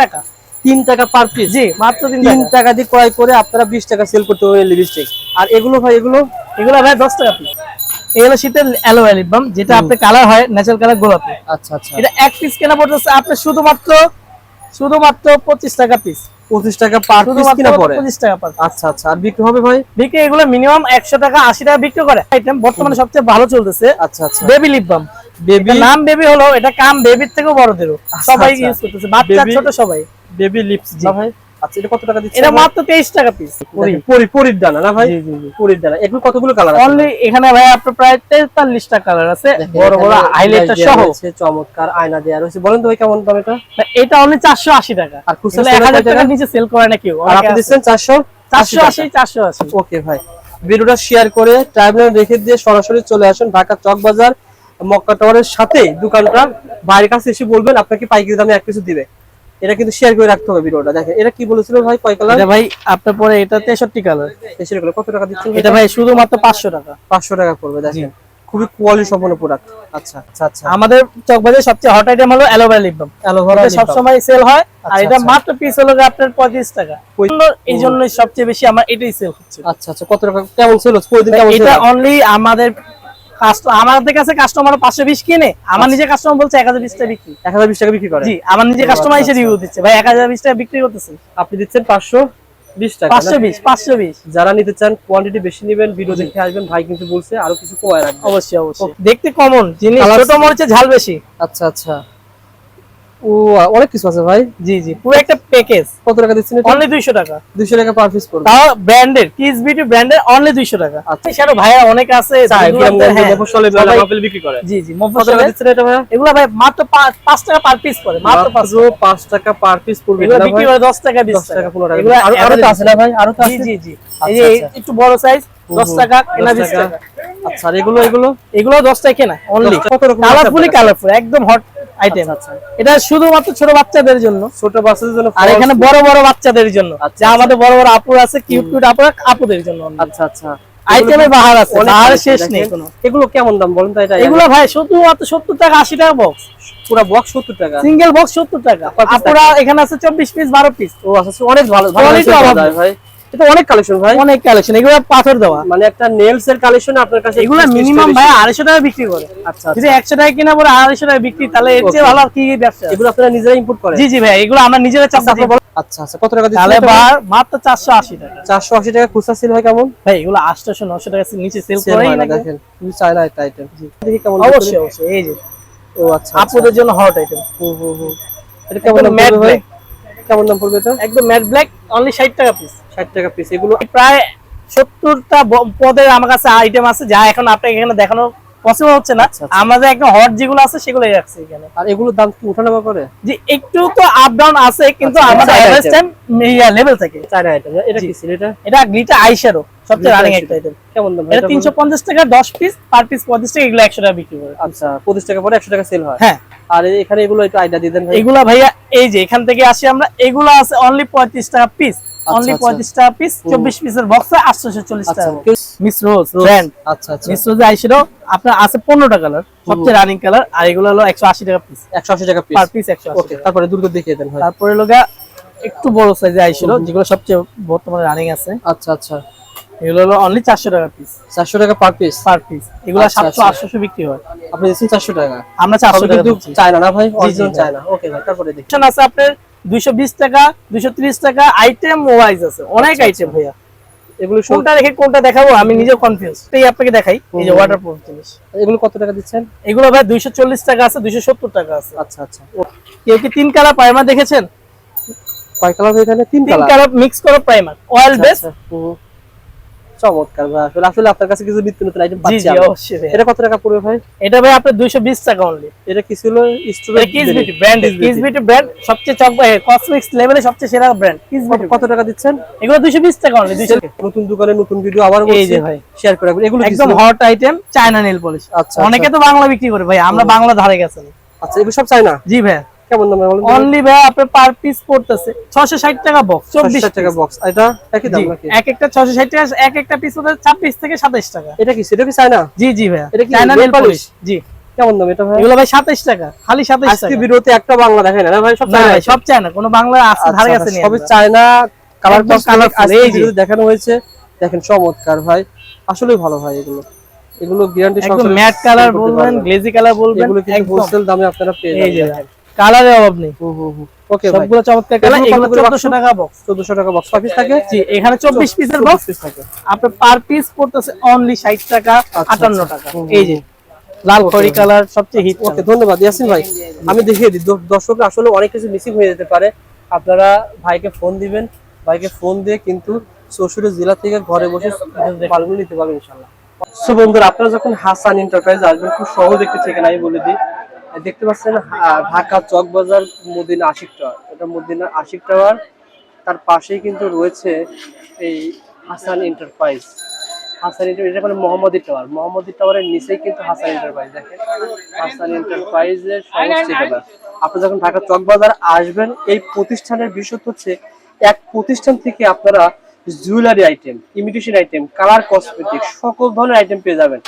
টাকা। তিন টাকা পার পিস জি মাত্র তিন টাকা। দিয়ে ক্রয় করে আপনারা বিশ টাকা সেল করতে লিপস্টিক আর এগুলো ভাই এগুলো এগুলো ভাই দশ টাকা পিস এগুলো শীতের যেটা আপনার কালার হয় ন্যাচারাল কালার গোলাপি। আচ্ছা আচ্ছা। এটা এক পিস কেনা পড়তেছে আপনার শুধুমাত্র শুধুমাত্র পঁচিশ টাকা পিস পঁচিশ টাকা পার পিস কিনা পড়ে। পঁচিশ টাকা পার আচ্ছা আচ্ছা। আর বিক্রি হবে ভাই? বিক্রি এগুলো মিনিমাম একশো টাকা আশি টাকা বিক্রি করে। আইটেম বর্তমানে সবচেয়ে ভালো চলতেছে আচ্ছা আচ্ছা। বেবি লিপ বাম বেবি নাম বেবি হলো এটা কাম বেবির থেকেও বড়দেরও সবাই আচ্ছা। ইউজ করতেছে। বাচ্চা ছোট সবাই। বেবি লিপস না ভাই? আচ্ছা এটা কত টাকা দিচ্ছে এটা মাত্র তেইশ টাকা পিস পরি। পরির দানা না ভাই? জি, জি। পরির দানা। এগুলো কতগুলো কালার অনলি এখানে ভাই আপনার প্রায় তেতাল্লিশটা কালার আছে। বড় বড় হাইলাইটার সহ। চমৎকার আয়না দেওয়া রয়েছে। বলেন তো ভাই কেমন দাম এটা? এটা অনলি চারশো আশি টাকা। আর খুচরা আসলে sale এক হাজার কয় টাকা? টাকার নিচে সেল করে না কেউ আর আপনি দিচ্ছেন চারশো? চারশো আশি চারশো আশি। ওকে ভাই। ভিডিওটা শেয়ার করে টাইমলাইন রেখে দিয়ে সরাসরি চলে আসুন ঢাকা চক বাজার মক্কা টাওয়ারের সাথে দোকানটা বাইরের কাছে এসে বলবেন আপনাকে পাইকারি দামে এক কিছু দিবে। এটা কিন্তু শেয়ার করে রাখতে হবে ভিডিওটা দেখেন। এটা কি বলেছিল ভাই? কয় কালার এটা ভাই আপনার পরে এটা তেষট্টি কালার এসে কত টাকা দিচ্ছেন এটা ভাই? শুধুমাত্র পাঁচশো টাকা। পাঁচশো টাকা পড়বে দেখেন। খুবই কোয়ালিটি সম্পন্ন প্রোডাক্ট আচ্ছা আচ্ছা আচ্ছা। আমাদের চকবাজার সবচেয়ে হট আইটেম হলো aloe vera lip balm aloe vera এটা সবসময় সেল হয় আর আচ্ছা, এটা আচ্ছা। মাত্র পিস হলো আপনার পঁয়ত্রিশ টাকা। এই জন্য সবচেয়ে বেশি আমার এটাই সেল হচ্ছে। আচ্ছা আচ্ছা। কত টাকা? কেমন সেল ছিল প্রতিদিন কেমন এটা অনলি আমাদের আমাদের কাছে কাস্টমার পাঁচশো বিশ কিনে আমার নিজে কাস্টমার বলছে এক হাজার বিশ টাকা বিক্রি। এক হাজার বিশ টাকা বিক্রি করে। জি আমার নিজে কাস্টমার এসে আচ্ছা, রিভিউ দিচ্ছে ভাই এক হাজার বিশ টাকা বিক্রি করতেছে। আপনি দিচ্ছেন পাঁচশো বিশ টাকা পাঁচশো বিশ পাঁচশো বিশ। যারা নিতে চান কোয়ান্টিটি বেশি নেবেন ভিডিও দেখে আসবেন ভাই কিন্তু বলছে আরও কিছু কমায় রাখবেন অবশ্যই অবশ্যই। দেখতে কমন জিনিস মরিচে ঝাল বেশি। আচ্ছা আচ্ছা। ও অনেক কিছু আছে ভাই। জি জি পুরো একটা প্যাকেজ কত টাকা দিচ্ছেন অনলি দুইশো টাকা। দুইশো টাকা পার পিস পড়বে। তাও ব্র্যান্ডের কিস বিউটি ব্র্যান্ডের অনলি দুইশো টাকা। আচ্ছা। এছাড়াও ভাইয়া অনেক আছে হ্যাঁ, মফস্বলে আপেল বিক্রি করে। জি জি কত মফস্বলে দিচ্ছেন এটা ভাই এগুলো ভাই মাত্র পা- পাঁচ টাকা পার পিস পড়ে মাত্র পাঁচ পাঁচ টাকা পার পিস পড়বে এগুলো বিক্রি করে দশ টাকা বিশ দশ টাকা পনেরো টাকা। এগুলো আরও তো আছে না ভাই? আরও তো আছে? জি জি। আচ্ছা, এই যে আচ্ছা। একটু বড় সাইজ দশ হুম, টাকা দশ কেনা বিশ টাকা। টাকা আচ্ছা এগুলো এগুলো? এগুলো দশ টাকা কেনা অনলি দশ কত রকম কালারফুলি কালারফুল একদম হট আইটেম আচ্ছা, এটা শুধুমাত্র ছোট বাচ্চাদের জন্য। ছোট বাচ্চাদের জন্য আর এখানে বড় বড় বাচ্চাদের জন্য। আচ্ছা, যা আমাদের বড় বড় আপুর আছে কিউট কিউট আপুর আপুদের জন্য আচ্ছা আচ্ছা। আইটেমের বাহার আছে বাহার শেষ নেই এগুলো কেমন দাম বলেন তো এটা? এগুলো ভাই শুধুমাত্র সত্তর টাকা আশি টাকা বক্স পুরো বক্স সত্তর টাকা? সিঙ্গেল বক্স সত্তর টাকা। আপুরা এখানে আছে চব্বিশ পিস বারো পিস ও আচ্ছা আচ্ছা, অনেক ভালো ভালো। ভাই। এটা অনেক কালেকশন ভাই। অনেক কালেকশন এগুলো পাথর দেওয়া। মানে একটা নেলস এর কালেকশন আপনার কাছে এগুলো মিনিমাম ভাই আড়াইশো টাকা বিক্রি করে। আচ্ছা যদি আচ্ছা একশো টাকা কিনা পরে আড়াইশো টাকা বিক্রি তাহলে এর চেয়ে ভালো আর কি ব্যবসা এগুলো আপনারা নিজেরা ইম্পোর্ট করেন? জি জি ভাই এগুলো আমরা নিজেরা চাপ আচ্ছা, আচ্ছা আচ্ছা কত টাকা দিচ্ছেন বার মাত্র চারশো আশি টাকা। চারশো আশি টাকা খুচরা সেল হয় কেমন? ভাই এগুলো আটশোশো নশো টাকা নিচে সেল সেল করেই না দেখেন। তুমি চাই না একটা আইটেম দেখি কেমন অবশ্যই অবশ্যই এই যে। ও আচ্ছা আচ্ছা। আপুদের জন্য হট আইটেম হুম, হুম, হুম। এটা কেমন ভাই। কেমন দাম পড়বে এটা? একদম ম্যাট ব্ল্যাক অনলি ষাট টাকা পিস ষাট টাকা পিস এগুলো প্রায় সত্তরটা পদের আমার কাছে আইটেম আছে যা এখন আপনাকে এখানে দেখানো পসিবল হচ্ছে না। আচ্ছা, আচ্ছা। আমাদের একদম হট যেগুলো আছে সেগুলোই রাখছি এখানে। আর এগুলোর দাম কি উঠানামা করে? যে একটু তো আপ ডাউন আছে কিন্তু আচ্ছা, আমাদের এভারেজ। টাইম লেভেল থাকে। চার আইটেম এটা কি ছিল এটা? এটা গ্লিটার আইশ্যাডো সবচেয়ে রানিং একটা আইটেম কেমন দাম? এটা এটা তিনশো পঞ্চাশ টাকা দশ পিস পার পিস টাকা এগুলো টাকা বিক্রি করে। আচ্ছা পঁচিশ টাকা পরে একশো টাকা সেল হয়। হ্যাঁ। আর এখানে এগুলো একটু আইডিয়া দিয়ে দেন ভাই। ভাইয়া এই যে এখান থেকে আসি আমরা এগুলো আছে অনলি পঁয়ত্রিশ টাকা পিস অনলি আচ্ছা। পঁয়ত্রিশ টাকা পিস পিসের বক্স আচ্ছা টাকা। কেউ- মিস রোজ ব্র্যান্ড আচ্ছা আচ্ছা। মিস রোজ আইশ্যাডো আপনার আছে পনেরোটা কালার সবচেয়ে রানিং কালার আর এগুলো হলো একশো আশি টাকা পিস একশো আশি টাকা পিস পার পিস তারপরে দ্রুত দেখিয়ে দেন তারপরে লোগা একটু বড় সাইজে আইশ্যাডো যেগুলো সবচেয়ে বর্তমানে রানিং আছে। আচ্ছা আচ্ছা। এগুলো হলো অনলি চারশো টাকা পিস চারশো টাকা পার পিস পার পিস এগুলো আচ্ছা, সাতশো আচ্ছা। আটশো বিক্রি হয়। আপনি দিচ্ছেন চারশো টাকা? আমরা চারশো কিন্তু। চায়না না ভাই? জি, অরিজিনাল চায়না। ওকে ভাই তারপরে দেখি। অপশন আছে আপনার দুইশো বিশ টাকা দুইশো ত্রিশ টাকা আইটেম ওয়াইজ আছে। অনেক আচ্ছা, আইটেম ভাইয়া। এগুলো কোনটা রেখে কোনটা দেখাবো? আমি নিজে কনফিউজ এই আপনাকে দেখাই। এই যে হুম। ওয়াটার প্রুফ জিনিস। এগুলো কত টাকা দিচ্ছেন? এগুলো ভাই দুইশো চল্লিশ টাকা আছে দুইশো সত্তর টাকা আছে। আচ্ছা আচ্ছা। কেউ কি তিন কালার প্রাইমার দেখেছেন? কয় কালার এখানে? তিন তিন কালার? মিক্স করো প্রাইমার অয়েল বেস আচ্ছা। চমৎকার ভাই। আসলে আসলে আপনার কাছে কিছু নিত্য নতুন আইটেম পাচ্ছি জি অবশ্যই। এটা কত টাকা পড়বে ভাই? এটা ভাই আপনার দুইশো বিশ টাকা অনলি এটা কি ছিল? বিউটি ব্র্যান্ড ব্র্যান্ড সবচেয়ে চক কসমিক্স লেভেলে সবচেয়ে সেরা ব্র্যান্ড কত টাকা দিচ্ছেন? এগুলো দুইশো বিশ টাকা অনলি নতুন দোকানে নতুন ভিডিও আবার এই যে ভাই। শেয়ার করে এগুলো একদম hot item China nail polish আচ্ছা অনেকে তো বাংলা বিক্রি করে ভাই আমরা বাংলা ধারে গেছে। আচ্ছা এগুলো সব চায়না জি ভাই। কেমন দাম বলেন? অনলি ভাই আপনার পার পিস পড়তেছে। ছশো ষাট টাকা বক্স চব্বিশ টাকা বক্স এটা একই দাম নাকি? এক একটা ছশো ষাট টাকা এক একটা পিস হচ্ছে ছাব্বিশ থেকে সাতাইশ টাকা। এটা কি সেটা কি চায়না? জি জি ভাইয়া। এটা কি চায়না নেল পলিশ জি। কেমন দাম এটা ভাই? এগুলো ভাই সাতাইশ টাকা খালি সাতাইশ আজকে ভিডিওতে একটা বাংলা দেখায় না ভাই? সব চায়না সব চায় না কোনো বাংলা আছে ধারে আচ্ছা, কাছে আচ্ছা, নেই সবই চায়না কালার colourful, এই যে। দেখানো হয়েছে দেখেন চমৎকার ভাই। আসলেই ভালো ভাই এগুলো। এগুলো গ্যারান্টি একদম ম্যাট কালার বলবেন গ্লেজি কালার বলবেন এগুলো কিন্তু হোলসেল দামে আপনারা পেয়ে এই যে যাবেন। কালারের অভাব নেই। ওকে সবগুলো চমৎকার কালার এগুলো এগুলো কত করে চোদ্দশো টাকা বক্স 1400 টাকা বক্স পিস থাকে? জি এখানে চব্বিশ পিসের বক্স থাকে। আপনার পার পিস পড়তেছে অনলি ষাট টাকা আটান্ন আচ্ছা। টাকা। এই যে লাল খড়ি কালার সবচেয়ে হিট ওকে ধন্যবাদ। ইয়াসিন ভাই আমি দেখিয়ে দিই। দ- দর্শকরা আসলে অনেক কিছু মিসিং হয়ে যেতে পারে। আপনারা ভাইকে ফোন দিবেন। ভাইকে ফোন দিয়ে কিন্তু চৌষট্টি জেলা থেকে ঘরে বসে মালগুলো নিতে পারবেন ইনশাল্লাহ সো বন্ধুরা আপনারা যখন হাসান এন্টারপ্রাইজ আসবেন খুব সহজ একটি আমি বলে দিই। দেখতে পাচ্ছেন ঢাকা চক বাজার মদিনা আশিক টাওয়ার। এটা মদিনা আশিক টাওয়ার। তার পাশেই কিন্তু রয়েছে এই হাসান এন্টারপ্রাইজ। হাসান এটা মানে মোহাম্মদী টাওয়ার। মোহাম্মদী টাওয়ারের নিচেই কিন্তু হাসান এন্টারপ্রাইজ, দেখেন। হাসান এন্টারপ্রাইজের সমস্ত আপনি যখন ঢাকা চকবাজার আসবেন, এই প্রতিষ্ঠানের বিশেষত্ব হচ্ছে, এক প্রতিষ্ঠান থেকে আপনারা jewellery item imitation item colour cosmetic সকল ধরনের আইটেম পেয়ে যাবেন।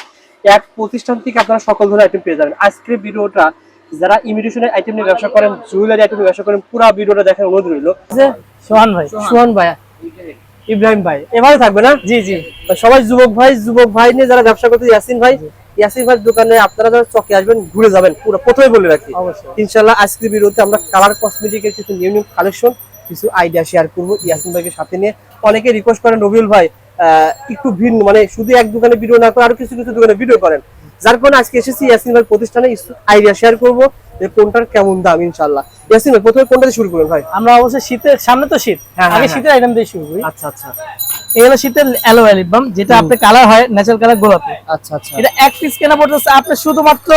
এক প্রতিষ্ঠান থেকে আপনারা সকল ধরনের আইটেম পেয়ে যাবেন। আজকের ভিডিওটা যারা ইমিটেশনের আইটেম নিয়ে ব্যবসা করেন জুয়েলারি আইটেম নিয়ে ব্যবসা করেন পুরো ভিডিওটা দেখার অনুরোধ রইল। সোহান ভাই সোহান। ভাই ইব্রাহিম ভাই এভাবে থাকবে না? জি জি। সবাই যুবক ভাই যুবক ভাই নিয়ে যারা ব্যবসা করতে ইয়াসিন ভাই ইয়াসিন ভাই দোকানে আপনারা যারা চকে আসবেন ঘুরে যাবেন পুরো প্রথমে বলে রাখি। অবশ্যই। ইনশাল্লাহ আজকের ভিডিওতে আমরা কালার কসমেটিকের কিছু নিউ নিউ কালেকশন কিছু আইডিয়া শেয়ার করব ইয়াসিন ভাইকে সাথে নিয়ে। অনেকে রিকোয়েস্ট করেন রবিউল ভাই একটু ভিন্ন মানে শুধু এক দোকানে ভিডিও না করে আরও কিছু কিছু দোকানে ভিডিও করেন। যার কারণে আজকে এসেছি ইয়াসিন ভাই প্রতিষ্ঠানে আইডিয়া শেয়ার করব যে কোনটার কেমন দাম ইনশাল্লাহ ইয়াসিন ভাই প্রথমে কোনটা দিয়ে শুরু করবেন ভাই? আমরা অবশ্যই শীতের সামনে তো শীত হ্যাঁ, আগে হ্যাঁ, শীতের আইটেম দিয়ে শুরু করি। আচ্ছা আচ্ছা। এই হলো শীতের অ্যালো অ্যালবাম যেটা আপনার কালার হয় ন্যাচারাল কালার গোলাপি। আচ্ছা আচ্ছা। এটা এক পিস কেনা পড়তেছে আপনার শুধুমাত্র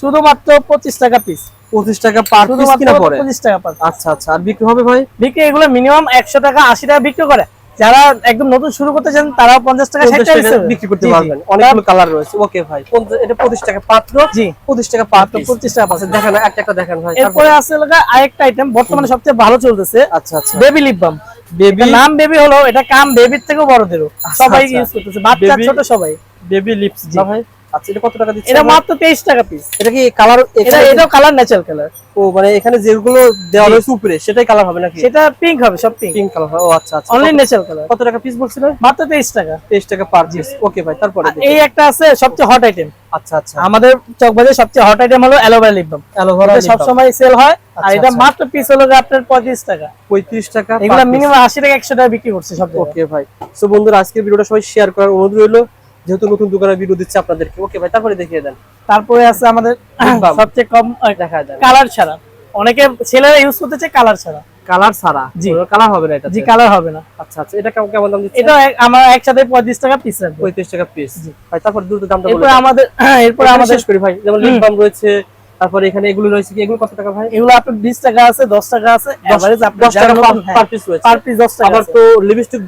শুধুমাত্র পঁচিশ টাকা পিস পঁচিশ টাকা পার পিস কিনা পড়ে? পঁচিশ টাকা পার আচ্ছা আচ্ছা। আর বিক্রি হবে ভাই? বিক্রি এগুলো মিনিমাম একশো টাকা আশি টাকা বিক্রি করে। যারা একদম নতুন শুরু করতে চান তারা পঞ্চাশ টাকা ষাট টাকা টাকা বিক্রি করতে। পারবেন। অনেকগুলো কালার রয়েছে। ওকে ভাই। এটা পঁচিশ টাকা পাত্র। জি। পঁচিশ টাকা পাত্র পঁচিশ টাকা পাচ্ছে দেখেন একটা একটা দেখেন ভাই। এরপরে আছে আরেকটা আইটেম বর্তমানে সবচেয়ে ভালো চলতেছে। আচ্ছা আচ্ছা। বেবি লিপ বাম বেবি নাম বেবি হলো এটা কাম বেবির থেকেও বড়দেরও। সবাই আচ্ছা। ইউজ করতেছে। বাচ্চা ছোট সবাই। বেবি লিপস জি। ভাই আচ্ছা এটা কত টাকা দিচ্ছে এটা মাত্র তেইশ টাকা পিস এটা কি কালার এটা এটাও কালার ন্যাচারাল কালার ও মানে এখানে যেগুলো দেওয়া রয়েছে উপরে সেটাই কালার হবে নাকি? সেটা পিঙ্ক হবে সব পিঙ্ক পিঙ্ক কালার ও আচ্ছা আচ্ছা। অনলি ন্যাচারাল কালার কত টাকা পিস বলছিলেন মাত্র তেইশ টাকা। তেইশ টাকা পার পিস ওকে ভাই তারপরে এই একটা আছে সবচেয়ে হট আইটেম আচ্ছা আচ্ছা। আমাদের চকবাজার সবচেয়ে হট আইটেম হলো aloe vera lip balm aloe vera এটা সবসময় সেল হয়। আর আচ্ছা, এটা আচ্ছা। মাত্র পিস হলো আপনার পঁয়ত্রিশ টাকা। পঁয়ত্রিশ টাকা এগুলো মিনিমাম আশি টাকা একশো টাকা বিক্রি করছে সব ওকে ভাই। সো বন্ধুরা আজকের ভিডিওটা সবাই শেয়ার করার অনুরোধ রইল। যেহেতু নতুন দোকানের ভিডিও দিচ্ছে আপনাদেরকে। ওকে ভাই তারপরে দেখিয়ে দেন। তারপরে আছে আমাদের সবচেয়ে কম দেখা যায়। কালার ছাড়া। অনেকে ছেলেরা ইউজ করতে চায় কালার ছাড়া। কালার ছাড়া? জি। কালার হবে না এটা জি কালার হবে না। আচ্ছা আচ্ছা এটা কেমন কেমন দাম দিচ্ছে? এটা এক- একসাথে পঁয়ত্রিশ টাকা পিস রাখব পঁয়ত্রিশ টাকা পিস ভাই তারপর দ্রুত দামটা বলে এরপরে আমাদের এরপরে আমাদের শেষ করি ভাই। যেমন লিপ বাম রয়েছে তারপরে এখানে এগুলো রয়েছে কি? এগুলো কত টাকা ভাই? এগুলো আপনার বিশ টাকা আছে দশ টাকা আছে। এভারেজ আপনার দশ টাকা পার পিস রয়েছে। পার পিস দশ টাকা আবার তো লিপস্টিক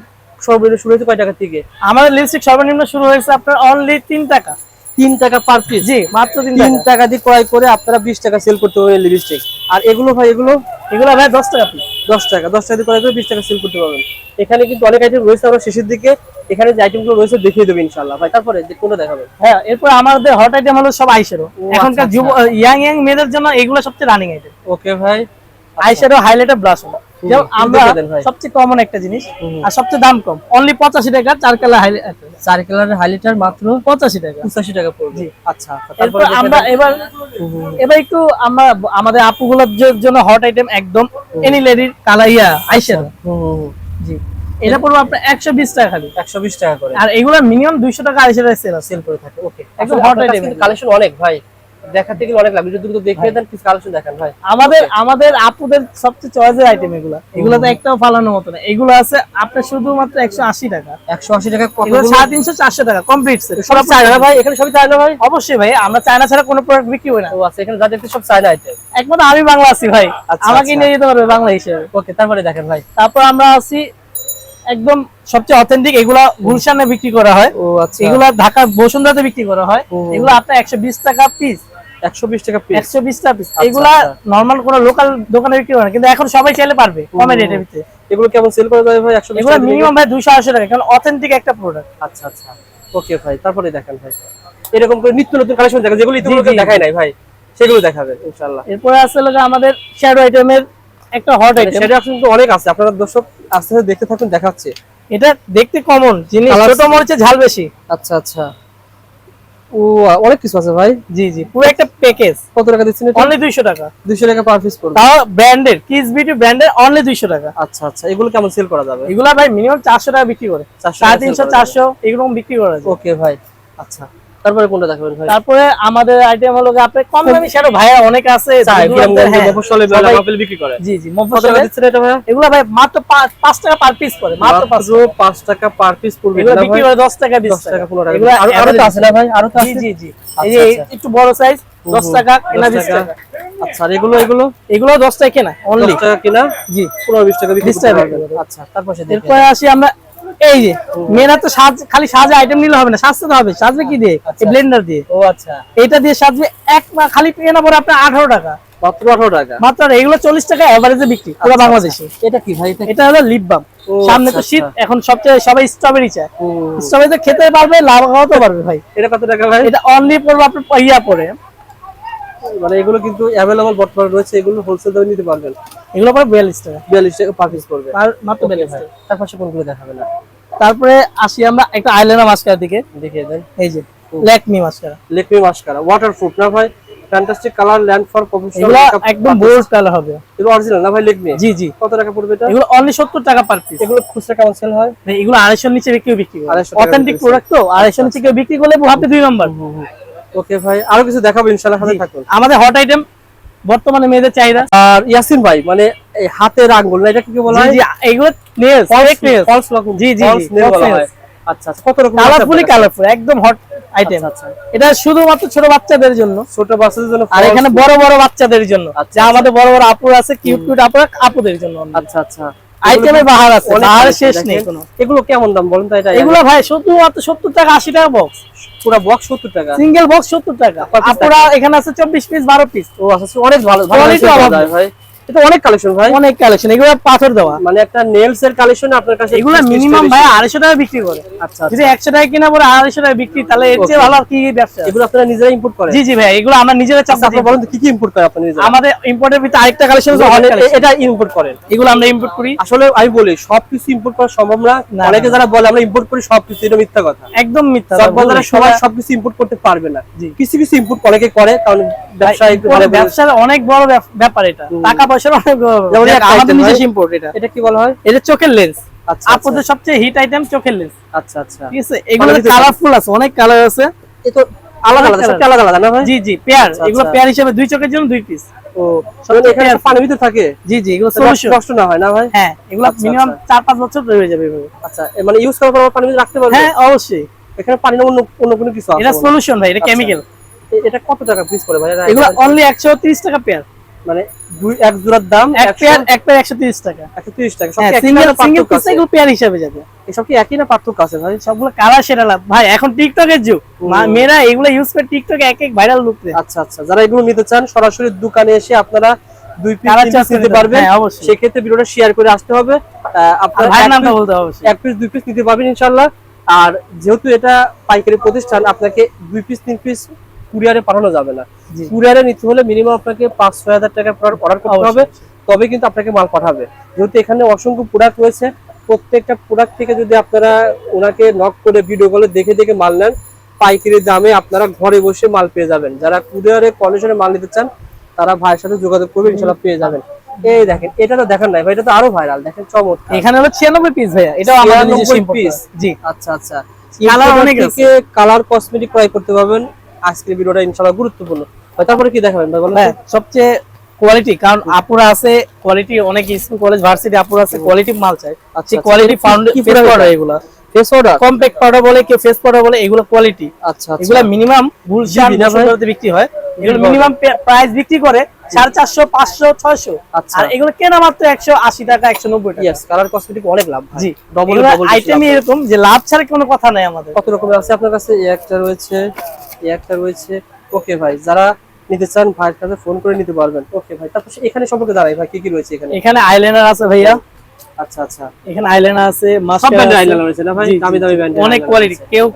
সর্বনিম্ন শুরু হয়েছে কয় টাকা থেকে? আমাদের লিপস্টিক সর্বনিম্ন শুরু হয়েছে আপনার অনলি তিন টাকা। তিন টাকা পার পিস জি মাত্র তিন টাকা। দিয়ে ক্রয় করে আপনারা বিশ টাকা সেল করতে পারবেন লিপস্টিক আর এগুলো ভাই এগুলো? এগুলো ভাই দশ টাকা পিস দশ টাকা দশ টাকা দিয়ে ক্রয় করে বিশ টাকা সেল করতে পারবেন। এখানে কিন্তু অনেক আইটেম রয়েছে আমরা শেষের দিকে এখানে যে আইটেমগুলো রয়েছে দেখিয়ে দেবো ইনশাল্লাহ ভাই তারপরে যে কোনটা দেখাবে হ্যাঁ এরপর আমাদের হট আইটেম হলো সব আইশ্যাডো আচ্ছা, এখনকার আচ্ছা। যুব ইয়াং ইয়াং মেয়েদের জন্য এগুলো সবচেয়ে রানিং আইটেম ওকে ভাই। আইশ্যাডো হাইলাইটার ব্লাশ হলো। আমরা। সবচেয়ে কমন একটা জিনিস আর সবচেয়ে দাম কম। অনলি পঁচাশি টাকা চার কালার চার হাইলাইটার মাত্র পঁচাশি টাকা। পঁচাশি টাকা পড়বে। আচ্ছা আচ্ছা, আমরা এবার এবার একটু আমরা আমাদের আপুগুলোর জন্য হট আইটেম একদম এনি লেডির কালার ইয়া আইশ্যাডো জি। এটা পড়বে আপনার একশো বিশ টাকা খালি। একশো বিশ টাকা করে। আর এগুলো মিনিমাম দুইশো টাকা আড়াইশো টাকা সেল সেল করে থাকে ওকে একদম একদম হট item কালেকশন অনেক ভাই। দেখাতে গেলে অনেক লাগবে। যদি দ্রুত দেখিয়ে দেন কিছু কালেকশন দেখান ভাই। আমাদের আমাদের আপুদের সবচেয়ে চয়েসের আইটেম এগুলো। এগুলো তো একটাও ফালানোর মতো না। এগুলো আছে আপনার শুধুমাত্র একশো আশি টাকা। একশো আশি টাকা কত এগুলো সাড়ে তিনশো চারশো টাকা কমপ্লিট সেট সব চায়না ভাই? এখানে সবই চায়না ভাই? অবশ্যই ভাই আমরা চায়না ছাড়া কোনো প্রোডাক্ট বিক্রি করি না। ও আচ্ছা এখানে যা দেখতে সব চায়না আইটেম একমাত্র আমি বাংলা আছি ভাই। আচ্ছা, আমাকে আচ্ছা। নিয়ে যেতে পারবে বাংলা হিসেবে। ওকে তারপরে দেখেন ভাই। তারপর আমরা আছি একদম সবচেয়ে অথেন্টিক এগুলা গুলশানে বিক্রি করা হয়। ও আচ্ছা। এগুলা ঢাকা বসুন্ধরাতে বিক্রি করা হয়। এগুলো আপনার একশো বিশ টাকা পিস একশো বিশ টাকা পিস একশো বিশ টাকা পিস এগুলা আচ্ছা। নর্মাল কোনো লোকাল দোকানে বিক্রি করে না কিন্তু এখন সবাই চাইলে পারবে কমে ভিতরে। এগুলো কেমন সেল করা যাবে ভাই? একশো এগুলো মিনিমাম ভাই টাকা কারণ অথেন্টিক একটা প্রোডাক্ট আচ্ছা আচ্ছা। ওকে ভাই তারপরে দেখান ভাই। এরকম করে নিত্য নতুন কালেকশন দেখা যেগুলো ইতিমধ্যে জি। দেখাই নাই ভাই সেগুলো দেখাবেন ইনশাআল্লাহ। এরপরে আছে আমাদের শ্যাডো আইটেমের একটা হট আইটেম সেটা কিন্তু অনেক আছে আপনারা দর্শক আস্তে আস্তে দেখতে থাকুন দেখাচ্ছে। এটা দেখতে কমন জিনিস ছোট মরিচে ঝাল বেশি। আচ্ছা আচ্ছা। ও অনেক কিছু আছে ভাই। জি জি। পুরো একটা প্যাকেজ কত টাকা দিচ্ছেন এটা? অনলি দুইশো টাকা। দুইশো টাকা পার পিস পড়বে। তাও ব্র্যান্ডের কিস বিউটি ব্র্যান্ডের অনলি দুইশো টাকা। আচ্ছা আচ্ছা। এগুলো কেমন সেল করা যাবে? এগুলা ভাই মিনিমাম চারশো টাকা বিক্রি করে। 400 সাড়ে টাকা তিনশো চারশো এগুলো বিক্রি করা যায় ওকে ভাই। আচ্ছা। তারপরে কোনটা দেখাবেন ভাই? তারপরে আমাদের আইটেম হলো গিয়ে আপনার কম দামি শ্যাডো ভাইয়া অনেক আছে চাই হ্যাঁ, মফস্বলে আপেল বিক্রি করে। জি জি কত মফস্বলে দিচ্ছেন এটা ভাই এগুলা ভাই মাত্র পাঁচ- পাঁচ টাকা পার পিস করে মাত্র 5 টাকা। পার পিস পড়বে এগুলো বিক্রি করে দশ টাকা বিশ 10 টাকা 15 টাকা। এগুলো আরও আরও তো আছে না ভাই? আরও তো আছে? জি জি। আচ্ছা, এই যে আচ্ছা। একটু বড় সাইজ দশ হুম, টাকা কেনা বিশ টাকা। টাকা। আচ্ছা এগুলো এগুলো? এগুলো দশ টাকা কেনা অনলি 10 টাকা কিনা? জি। 15 20 টাকা বিক্রি 20। আচ্ছা তারপর এরপরে আসি আমরা এই যে মেয়েরা তো সাজ খালি সাজে আইটেম নিলে হবে না সাজতে তো হবে। সাজবে কি দিয়ে? আচ্ছা। ব্লেন্ডার দিয়ে। ও আচ্ছা। এটা দিয়ে সাজবে এক খালি কেনা পরে আপনার আঠারো টাকা। মাত্র 18 টাকা? মাত্র এগুলো চল্লিশ টাকা এভারেজে বিক্রি পুরো আচ্ছা, বাংলাদেশে। এটা কি ভাই? এটা হলো লিপ বাম সামনে তো আচ্ছা, শীত আচ্ছা। এখন সবচেয়ে সবাই স্ট্রবেরি চায়। স্ট্রবেরি খেতে পারবে লাভ খাওয়াতে পারবে ভাই। এটা কত টাকা ভাই? এটা অনলি পড়বে আপনার ইয়া পরে। মানে এগুলো কিন্তু অ্যাভেলেবল বর্তমানে রয়েছে এগুলো হোলসেল দামে নিতে পারবেন। এগুলো পড়বে বিয়াল্লিশ টাকা। 42 টাকা পার পিস পড়বে আর মাত্র বিয়াল্লিশ টাকা। তারপর সে কোনগুলো না। তারপরে আসি আমরা একটা আইলাইনার মাস্কার দিকে। দেখিয়ে দেন। এই যে মাস্কারা লেকমি মাস্কারা ওয়াটারপ্রুফ না ভাই? Fantastic colour land for professional এগুলো একদম বোল্ড কালার হবে। এগুলো অরিজিনাল না ভাই লেকমি জি জি। কত টাকা পড়বে এটা? এগুলো অনলি সত্তর টাকা পার পিস এগুলো খুচরা কেমন সেল হয়? এগুলো আড়াইশোর নিচে কেউ বিক্রি করে। 250 অথেন্টিক প্রোডাক্ট তো আড়াইশোর নিচে কেউ বিক্রি করলে হাতে দুই নম্বর ওকে ভাই আরও কিছু দেখাবো ইনশাআল্লাহ সাথে থাকুন। আমাদের হট আইটেম বর্তমানে মেয়েদের চাহিদা। আর ইয়াসিন ভাই মানে এই হাতের আঙ্গুল না এটা কি বলা হয়? জি এগুলো নেলস ফলস নেলস ফলস জি, জি, ফলস নেল বলা হয়। আচ্ছা আচ্ছা কত রকম কালারফুলি কালারফুল একদম হট আইটেম আচ্ছা এটা শুধুমাত্র ছোট বাচ্চাদের জন্য। ছোট বাচ্চাদের জন্য আর এখানে বড় বড় বাচ্চাদের জন্য। আচ্ছা, যা আমাদের বড় বড় আপুর আছে কিউট কিউট আপুর আপুদের জন্য। আচ্ছা আচ্ছা। আইটেমের বাহার আছে আর বাহার শেষ নেই। এগুলো কেমন দাম বলুন তো এটা? এগুলো ভাই শুধুমাত্র সত্তর টাকা আশি টাকা বক্স পুরো বক্স 70 টাকা। সিঙ্গেল বক্স সত্তর টাকা। কয় আপুরা এখানে আছে চব্বিশ পিস বারো পিস ও আচ্ছা অনেক ভালো ভালো। ভাই। এটা অনেক কালেকশন ভাই। অনেক কালেকশন এগুলো পাথর দেওয়া। মানে একটা নেলস এর কালেকশন আপনার কাছে এগুলো মিনিমাম ভাই আড়াইশো টাকা বিক্রি করে। আচ্ছা যদি আচ্ছা একশো টাকা কিনা পরে আড়াইশো টাকা বিক্রি তাহলে এর চেয়ে. ভালো কি ব্যবসা? এগুলো আপনারা নিজেরা ইম্পোর্ট করেন? জি জি ভাই এগুলো আমরা নিজেরা চাপ আচ্ছা আপনি বলুন তো কি কি ইম্পোর্ট করেন আপনি নিজেরা? আমাদের ইম্পোর্টের ভিতরে আরেকটা কালেকশন মানে এটা ইম্পোর্ট করেন। এগুলো আমরা ইম্পোর্ট করি। আসলে আমি বলি সবকিছু ইম্পোর্ট করা সম্ভব না। অনেকে যারা বলে আমরা ইম্পোর্ট করি সবকিছু এটা মিথ্যা কথা। একদম মিথ্যা বাজারে সবাই সবকিছু ইম্পোর্ট করতে পারবে না। কিছু কিছু ইম্পোর্ট অনেকে করে কারণ ব্যবসায়ী import মানে ব্যবসার অনেক বড় ব্যাপ- ব্যাপার এটা। টাকা পয়সার অনেক বড় ব্যাপার। যেমন দেখ, একটা আমাদের নিজস্ব ইম্পোর্ট এটা। এটা কি বলা হয়? এটা চোখের লেন্স আচ্ছা আপনাদের সবচেয়ে হিট আইটেম চোখের লেন্স আচ্ছা আচ্ছা। ঠিক আছে? এগুলো কালারফুল আছে অনেক কালার আছে। তো আলাদা আলাদা আলাদা আলাদা না ভাই? জি জি পেয়ার আচ্ছা, এগুলো আচ্ছা। পেয়ার হিসেবে দুই চোখের জন্য দুই পিস ও মানে এখানে পানির ভিতরে থাকে? জি জি এগুলো সলিউশন নষ্ট না হয় না ভাই? হ্যাঁ এগুলো আচ্ছা, মিনিমাম আচ্ছা। চার পাঁচ বছর হয়ে যাবে আচ্ছা মানে ইউজ করার পর পানির ভিতরে রাখতে পারবে? হ্যাঁ অবশ্যই। এখানে পানি অন্য অন্য কোনো কিছু আছে এটা সলিউশন ভাই এটা আচ্ছা। কেমিক্যাল এটা কত টাকা পিস পড়ে ভাই? এগুলো অনলি একশো তিরিশ টাকা পেয়ার মানে দুই এক জোড়ার দাম এক পেয়ার এক পেয়ার একশো তিরিশ টাকা। একশো তিরিশ টাকা। সব সিঙ্গেল সিঙ্গেল পিস এগুলো পেয়ার হিসেবে যাবে। এসব কি একই না পার্থক্য আছে? ভাই সবগুলো সেটা লাভ। ভাই এখন টিকটকের যুগ। মেয়েরা এগুলো ইউজ করে টিকটকে এক এক ভাইরাল লুক আচ্ছা আচ্ছা। যারা এগুলো নিতে চান সরাসরি দোকানে এসে আপনারা দুই পিস নিতে পারবেন। হ্যাঁ, অবশ্যই। সেক্ষেত্রে ভিডিওটা শেয়ার করে আসতে হবে। আহ, আর ভাইয়ের নামটা বলতে হবে এক পিস দুই পিস নিতে পারবেন ইনশাল্লাহ আর যেহেতু এটা পাইকারি প্রতিষ্ঠান আপনাকে দুই পিস তিন পিস কুরিয়ারে পাঠানো যাবে না। কুরিয়ারে নিতে হলে মিনিমাম আপনাকে পাঁচ ছয় হাজার টাকা অর্ডার করতে হবে। তবে কিন্তু আপনাকে মাল পাঠাবে। যেহেতু এখানে অসংখ্য প্রোডাক্ট রয়েছে প্রত্যেকটা প্রোডাক্ট থেকে যদি আপনারা ওনাকে নক করে ভিডিও কলে দেখে দেখে মাল নেন পাইকারি দামে আপনারা ঘরে বসে মাল পেয়ে যাবেন। যারা কুরিয়ারে কন্ডিশনে মাল নিতে চান তারা ভাইয়ের সাথে যোগাযোগ করবে ইনশাল্লাহ পেয়ে যাবেন। এই দেখেন এটা তো দেখান নাই ভাই এটা তো আরও ভাইরাল দেখেন চমৎকার। এখানে হলো ছিয়ানব্বই পিস ভাইয়া এটাও আমাদের নিজস্ব 96? করা। জি। আচ্ছা আচ্ছা। Colour অনেক থেকে কালার কসমেটিক ক্রয় করতে পারবেন। আজকের ভিডিওটা ইনশাআল্লাহ গুরুত্বপূর্ণ। তারপরে কি দেখাবেন ভাই হ্যাঁ সবচেয়ে কোয়ালিটি কারণ আপুরা আছে কোয়ালিটি অনেক স্কুল কলেজ ভার্সিটি আপুরা আছে কোয়ালিটি মাল চাই আচ্ছা। কোয়ালিটি কি- ফাউন্ড কি ফেস পাউডার কম্প্যাক্ট পাউডার বলে ফেস পাউডার বলে এগুলো কোয়ালিটি আচ্ছা আচ্ছা। এগুলো মিনিমাম গুলশান? বিক্রি হয়। এগুলো মিনিমাম প্রাইস বিক্রি করে সাড়ে চারশো পাঁচশো ছয়শো। আচ্ছা। আর এগুলো কেনা মাত্র একশো আশি টাকা একশো নব্বই টাকা। ইয়েস কালার কসমেটিক অনেক লাভ জি। ডবল এগুলো ডবল আইটেমই এরকম যে লাভ ছাড়া কোনো কথা নাই আমাদের। কত রকমের আছে আপনার কাছে? একটা রয়েছে। এই একটা রয়েছে। ওকে ভাই যারা নিতে চান ভাইয়ের কাছে ফোন করে নিতে পারবেন। ওকে ভাই তারপর এখানে সম্পর্কে দাঁড়াই ভাই কি কি রয়েছে এখানে? এখানে আইলাইনার আছে ভাইয়া। আচ্ছা আচ্ছা। এখানে আইলাইনার আছে সব ব্র্যান্ডের আইলাইনার রয়েছে না ভাই? দামি দামি জি। ব্র্যান্ডের অনেক কোয়ালিটি কেউ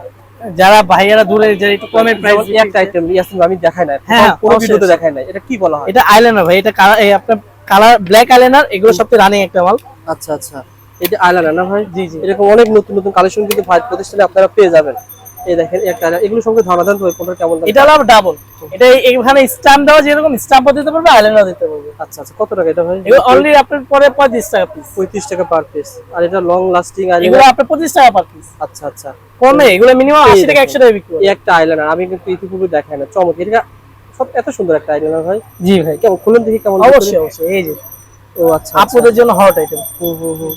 যারা ভাইয়ারা দূরে যারা একটু কমের প্রাইস একটা আইটেম ইয়াসিন আমি দেখাই নাই। হ্যাঁ, অবশ্যই, ভিডিওতে দেখাই নাই। এটা কি বলা হয়? এটা আইলাইনার ভাই এটা কালার এই আপনার কালার ব্ল্যাক আইলাইনার এগুলো সবচেয়ে রানিং একটা মাল আচ্ছা আচ্ছা। এটা আইলাইনার না ভাই? জি জি। এরকম অনেক নতুন নতুন কালেকশন কিন্তু ভাই প্রতিষ্ঠানে আপনারা পেয়ে যাবেন। এই দেখেন একটা এগুলো সঙ্গে ধামাধান তো কোনটা কেমন এটা হলো ডাবল এটা এখানে স্ট্যাম্প দেওয়া যেরকম স্ট্যাম্পও দিতে পারবে আইলাইনার দিতে পারবে। আচ্ছা আচ্ছা কত টাকা এটা ভাই? এগুলো অনলি আপনার পরে পঁয়ত্রিশ টাকা পিস পঁয়ত্রিশ টাকা পার পিস আর এটা লং লাস্টিং আর এগুলো আপনার পঁচিশ টাকা পার পিস আচ্ছা আচ্ছা। কমে এগুলো মিনিমাম এই আশি টাকা দেখুন। একশো টাকা বিক্রি করে। একটা আইলাইনার আমি কিন্তু ইতিপূর্বে দেখাই না চমক এটা সব এত সুন্দর একটা আইলাইনার ভাই। জি ভাই। কেমন খুলেন দেখি কেমন অবশ্যই অবশ্যই এই যে। ও আচ্ছা আচ্ছা। আপুদের জন্য হট আইটেম হুম হুম হুম।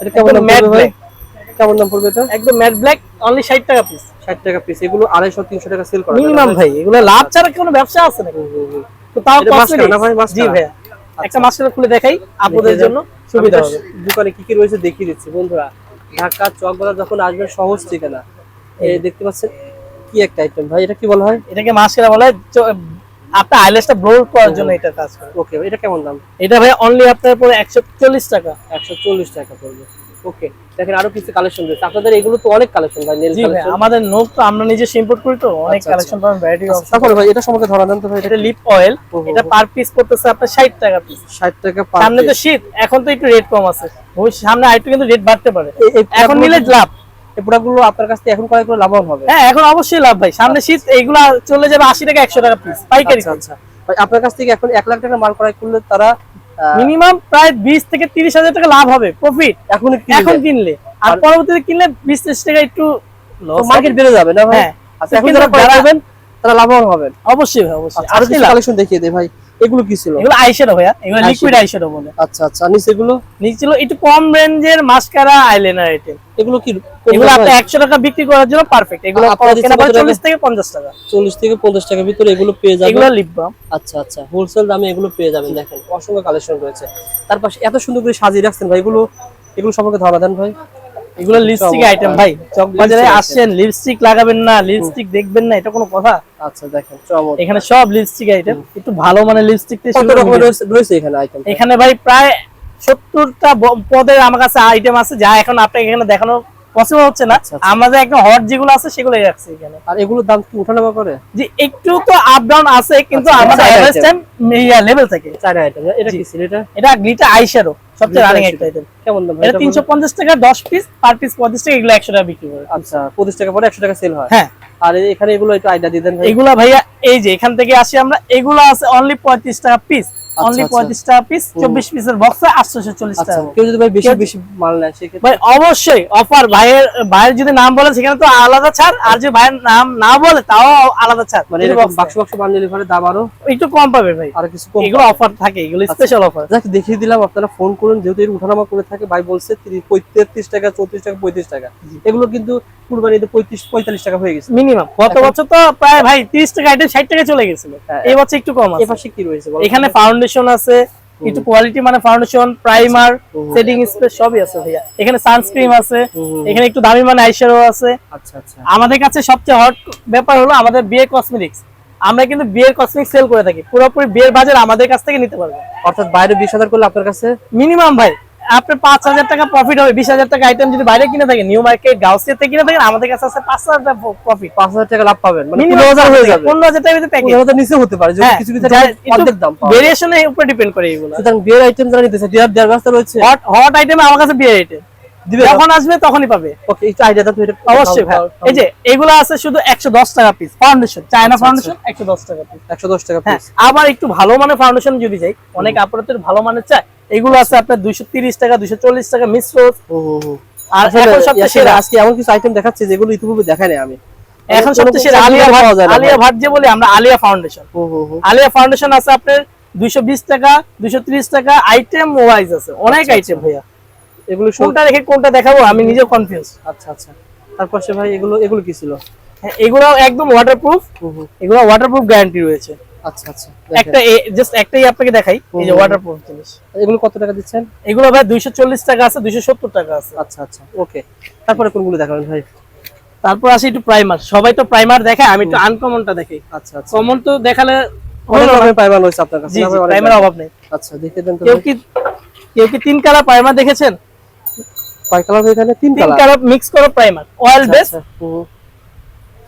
এটা কেমন দাম ভাই? কেমন দাম পড়বে এটা? একদম ম্যাট ব্ল্যাক অনলি ষাট টাকা পিস ষাট টাকা পিস এগুলো আড়াইশো তিনশো টাকা সেল করা মিনিমাম ভাই এগুলো লাভ ছাড়া কোনো ব্যবসা আছে নাকি। তো তাও এটা না ভাই, জি ভাইয়া। একটা খুলে দেখাই আপুদের দেখে জন্য সুবিধা হবে। দোকানে কি কি রয়েছে দেখিয়ে দিচ্ছি। বন্ধুরা ঢাকা যখন আসবেন সহজ ঠিকানা। এই দেখতে পাচ্ছেন কি একটা আইটেম ভাই এটা কি বলা হয়? এটাকে মাস্কারা বলে হয়। আপনার আইল্যাশটা ব্লোর করার জন্য এটা কাজ করে। ওকে এটা কেমন দাম? এটা ভাই অনলি আপনার পরে একশো চল্লিশ টাকা। একশো চল্লিশ টাকা পড়বে। ওকে দেখেন আরও কিছু কালেকশন রয়েছে। আপনাদের এগুলো তো অনেক কালেকশন ভাই নেল কালেকশন আমাদের নোট তো আমরা নিজে ইম্পোর্ট করি তো অনেক আচ্ছা, কালেকশন পাবেন ভ্যারাইটি অফ তারপরে ভাই এটা ধরা দেন তো ভাই। এটা লিপ অয়েল এটা পার পিস পড়তেছে আপনার ষাট টাকা পিস ষাট টাকা পার সামনে তো শীত এখন তো একটু রেট কম আছে। ভবিষ্যৎ সামনে আরেকটু কিন্তু রেট বাড়তে পারে। এখন নিলে লাভ। এই প্রোডাক্টগুলো আপনার কাছ থেকে এখন ক্রয় করে লাভবান হবে। হ্যাঁ এখন অবশ্যই লাভ ভাই। সামনে শীত এইগুলা চলে যাবে আশি টাকা একশো টাকা পিস পাইকারি। আচ্ছা। আচ্ছা ভাই আপনার কাছ থেকে এখন এক লাখ টাকা মাল ক্রয় করলে তারা মিনিমাম প্রায় বিশ থেকে তিরিশ হাজার টাকা লাভ হবে প্রফিট এখন এখন কিনলে। আর পরবর্তীতে কিনলে বিশ ত্রিশ টাকা একটু মার্কেট বেড়ে যাবে না ভাই? হ্যাঁ। আচ্ছা এখন যারা তারা লাভবান হবেন। অবশ্যই ভাই অবশ্যই। আর কিছু লাভ। কালেকশন দেখিয়ে দে ভাই। এগুলো কি ছিল? এগুলো আইশ্যাডো ভাইয়া এগুলো লিকুইড আইশ্যাডো বলে। আচ্ছা আচ্ছা নিচে এগুলো? নিচে ছিল একটু কম রেঞ্জের মাস্কারা আইলাইনার আইটেম এগুলো কি এগুলো আপনি একশো টাকা বিক্রি করার জন্য পারফেক্ট এগুলো আপনারা দিচ্ছেন কেনা কত টাকা? চল্লিশ থেকে পঞ্চাশ টাকা। চল্লিশ থেকে পঞ্চাশ টাকার ভিতরে এগুলো পেয়ে যাবেন। এগুলো লিপ বাম আচ্ছা আচ্ছা হোলসেল দামে এগুলো পেয়ে যাবেন দেখেন। অসংখ্য কালেকশন রয়েছে। তার পাশে এত সুন্দর করে সাজিয়ে রাখছেন ভাই এগুলো এগুলো সম্পর্কে ধারণা দেন ভাই। এগুলো লিপস্টিক আইটেম ভাই। চক বাজারে আসছেন লিপস্টিক লাগাবেন না লিপস্টিক দেখবেন না এটা কোনো কথা? আচ্ছা দেখেন চমক এখানে সব লিপস্টিক আইটেম একটু ভালো মানে লিপস্টিক কত রকমের রয়েছে- রয়েছে এখানে আইটেম এখানে ভাই প্রায় সত্তরটা পদের আমার কাছে আইটেম আছে যা এখন আপনাকে এখানে দেখানো পসিবল হচ্ছে না। আচ্ছা, আচ্ছা। আমাদের একদম হট যেগুলো আছে সেগুলোই রাখছি এখানে। আর এগুলোর দাম কি করে? যে একটু তো আপ ডাউন আছে কিন্তু আচ্ছা, আমাদের এভারেজ। টাইম লেভেল থাকে। চার আইটেম এটা কি ছিল এটা? এটা গ্লিটার আইশ্যাডো সবচেয়ে রানিং একটা আইটেম কেমন দাম এটা এটা তিনশো পঞ্চাশ টাকা দশ পিস পার পিস পঁচিশ টাকা এগুলো একশো টাকা বিক্রি করে। আচ্ছা পঁচিশ টাকা পরে একশো টাকা সেল হয়। হ্যাঁ। আর এখানে এগুলো একটু আইডিয়া দিয়ে দেন এগুলা ভাইয়া এই যে এখান থেকে আসি আমরা এগুলো আছে অনলি পঁয়ত্রিশ টাকা পিস অনলি আচ্ছা। পঁয়ত্রিশ টাকা পিস চব্বিশ পিসের বক্স আটশোশো চল্লিশ আচ্ছা টাকা। কেউ যদি ভাই বেশি বেশি মাল নেয় সেক্ষেত্রে ভাই অবশ্যই অফার ভাইয়ের ভাইয়ের যদি নাম বলে সেখানে তো আলাদা ছাড় আর ভাইয়ের নাম না বলে তাও আলাদা ছাড়। মানে এরকম বাক্স বাক্স দাম আরও একটু কম পাবে ভাই। আরও কিছু কম এগুলো অফার থাকে এগুলো আচ্ছা। স্পেশাল অফার দেখিয়ে দিলাম আপনারা ফোন করুন যেহেতু এর উঠানামা করে থাকে ভাই বলছে তেত্রিশ টাকা চৌত্রিশ টাকা পঁয়ত্রিশ টাকা। এগুলো কিন্তু কুরবানিতে পঁয়ত্রিশ পঁয়তাল্লিশ টাকা হয়ে গেছে। মিনিমাম গত বছর তো প্রায় ভাই তিরিশ টাকা আইটেম ষাট টাকা চলে গেছিল। হ্যাঁ। এই বছর একটু কম আছে। এপাশে কি রয়েছে? এখানে ফাউন্ডেশন আছে একটু কোয়ালিটি মানে ফাউন্ডেশন প্রাইমার। সেটিং স্প্রে সবই আছে ভাইয়া। এখানে সানস্ক্রিন আছে। এখানে একটু দামি মানে আইশ্যাডো আছে। আচ্ছা আচ্ছা। আমাদের কাছে সবচেয়ে হট ব্যাপার হলো আমাদের বিয়ে কসমেটিক্স আমরা কিন্তু বিয়ের কসমেটিক্স সেল করে থাকি। পুরোপুরি বিয়ের বাজার আমাদের কাছ থেকে নিতে পারবে। অর্থাৎ বাইরে বিশ হাজার করলে আপনার কাছে? মিনিমাম ভাই। আপনার পাঁচ হাজার টাকা প্রফিট হবে বিশ হাজার টাকা আইটেম যদি বাইরে কিনে থাকেন নিউ মার্কেট গাউসিয়া থেকে কিনে থাকেন আমাদের কাছে আছে পাঁচ হাজার টাকা প্রফিট পাঁচ হাজার টাকা লাভ পাবেন মানে পনেরো হাজার হয়ে যাবে। পনেরো হাজার টাকা প্যাকেজ হাজার নিচে হতে পারে কিছু কিছু অর্ধেক দাম ভেরিয়েশনের উপর ডিপেন্ড করে এগুলো সুতরাং বিয়ের আইটেম যারা নিতেছে দেওয়ার দেওয়ার ব্যবস্থা রয়েছে। হট হট আইটেম আমার কাছে বিয়ে আইটেম দিবে যখন আসবে তখনই পাবে। ওকে অবশ্যই ভাই। এই যে এগুলো আছে শুধু একশো দশ টাকা পিস ফাউন্ডেশন চায়না ফাউন্ডেশন একশো দশ টাকা পিস একশো দশ টাকা হ্যাঁ পিস আবার একটু ভালো মানের ফাউন্ডেশন যদি যাই অনেক আপনাদের ভালো মানের চাই এগুলো আছে আপনার দুইশো তিরিশ টাকা দুইশো চল্লিশ টাকা মিশ্র আর এখন সবচেয়ে সেরা। আজকে এমন কিছু আইটেম দেখাচ্ছে যেগুলো ইতিপূর্বে আমি। এখন সবচেয়ে সেরা। আলিয়া ভাট আলিয়া ভাট যে বলি আমরা আলিয়া ফাউন্ডেশন। আলিয়া ফাউন্ডেশন আছে আপনার দুইশো বিশ টাকা দুইশো ত্রিশ টাকা আইটেম ওয়াইজ আছে। অনেক আচ্ছা, আইটেম ভাইয়া। এগুলো কোনটা রেখে কোনটা দেখাবো? আমি নিজেও কনফিউজ আচ্ছা আচ্ছা। তারপর সে ভাই এগুলো এগুলো কি ছিল? এগুলো একদম ওয়াটারপ্রুফ। এগুলো ওয়াটারপ্রুফ গ্যারান্টি রয়েছে। আচ্ছা আচ্ছা একটা জাস্ট একটাই আপনাকে দেখাই এই যে ওয়াটারপ্রুফ জিনিস। এগুলো কত টাকা দিচ্ছেন? এগুলো ভাই দুইশো চল্লিশ টাকা আছে দুইশো সত্তর টাকা আছে। আচ্ছা আচ্ছা ওকে। তারপরে কোনগুলো দেখাবেন ভাই? তারপর আসি একটু প্রাইমার সবাই তো প্রাইমার দেখায় আমি একটু আনকমনটা দেখি। আচ্ছা আচ্ছা। কমন তো দেখালে আপনার কাছে প্রাইমার অভাব নেই। আচ্ছা দেখে দেন তো কেউ কি কেউ কি তিন কালার প্রাইমার দেখেছেন? কয় কালার এখানে? তিন কালার। মিক্স করো প্রাইমার অয়েল বেস আচ্ছা,